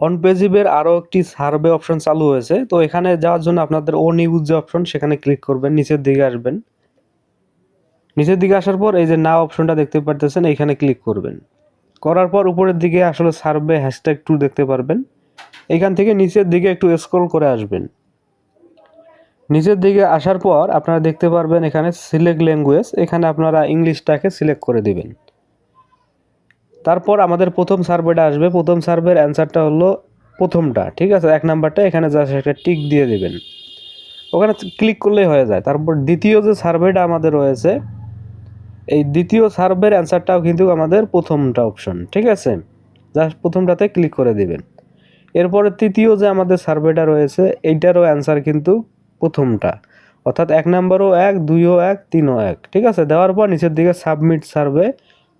অনপেজিভের আরও একটি survey option চালু হয়েছে। তো এখানে যাওয়ার জন্য আপনাদের ও নিউজ যে অপশন সেখানে ক্লিক করবেন, নিচের দিকে আসবেন। নিচের দিকে আসার পর এই যে না অপশনটা দেখতে পারতেছেন, এইখানে ক্লিক করবেন। করার পর উপরের দিকে আসলে সার্ভে হ্যাশট্যাগ টু দেখতে পারবেন। এইখান থেকে নিচের দিকে একটু স্ক্রল করে আসবেন। নিচের দিকে আসার পর আপনারা দেখতে পারবেন এখানে সিলেক্ট ল্যাঙ্গুয়েজ এখানে আপনারা ইংলিশটাকে সিলেক্ট করে দিবেন। তারপর আমাদের প্রথম সার্ভেটা আসবে। প্রথম সার্ভের অ্যান্সারটা হলো প্রথমটা, ঠিক আছে? এক নাম্বারটা, এখানে জাস্ট একটা টিক দিয়ে দেবেন। ওখানে ক্লিক করলেই হয়ে যায়। তারপর দ্বিতীয় যে সার্ভেটা আমাদের রয়েছে, এই দ্বিতীয় সার্ভের অ্যান্সারটাও কিন্তু আমাদের প্রথমটা অপশন ঠিক আছে? জাস্ট প্রথমটাতে ক্লিক করে দিবেন। এরপরে তৃতীয় যে আমাদের সার্ভেটা রয়েছে, এইটারও অ্যান্সার কিন্তু প্রথমটা। অর্থাৎ এক নম্বরও এক, দুইও এক, তিনও এক, ঠিক আছে? দেওয়ার পর নিচের দিকে সাবমিট সার্ভে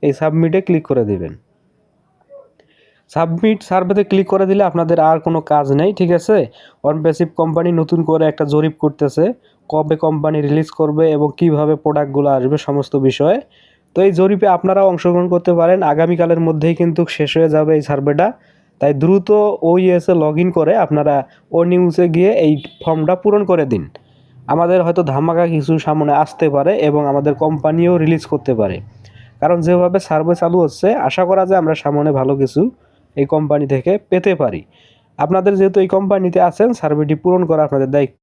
এই সাবমিটে ক্লিক করে দিবেন। সাবমিট সার্ভেতে ক্লিক করে দিলে আপনাদের আর কোনো কাজ নেই, ঠিক আছে? অনপেসিভ কোম্পানি নতুন করে একটা জরিপ করতেছে, কবে কোম্পানি রিলিজ করবে এবং কীভাবে প্রোডাক্টগুলো আসবে, সমস্ত বিষয়ে। তো এই জরিপে আপনারাও অংশগ্রহণ করতে পারেন, আগামীকালের মধ্যেই কিন্তু শেষ হয়ে যাবে এই সার্ভেটা তাই দ্রুত ওইএসে লগ ইন করে আপনারা ও নিউজে গিয়ে এই ফর্মটা পূরণ করে দিন। আমাদের হয়তো ধামাকা কিছু সামনে আসতে পারে এবং আমাদের কোম্পানিও রিলিজ করতে পারে। কারণ যেভাবে সার্ভে চালু হচ্ছে, আশা করা যায় আমরা সামনে ভালো কিছু এই কোম্পানি থেকে পেতে পারি। আপনাদের যেহেতু এই কোম্পানিতে আছেন, সার্ভেটি পূরণ করা আপনাদের দায়িত্ব।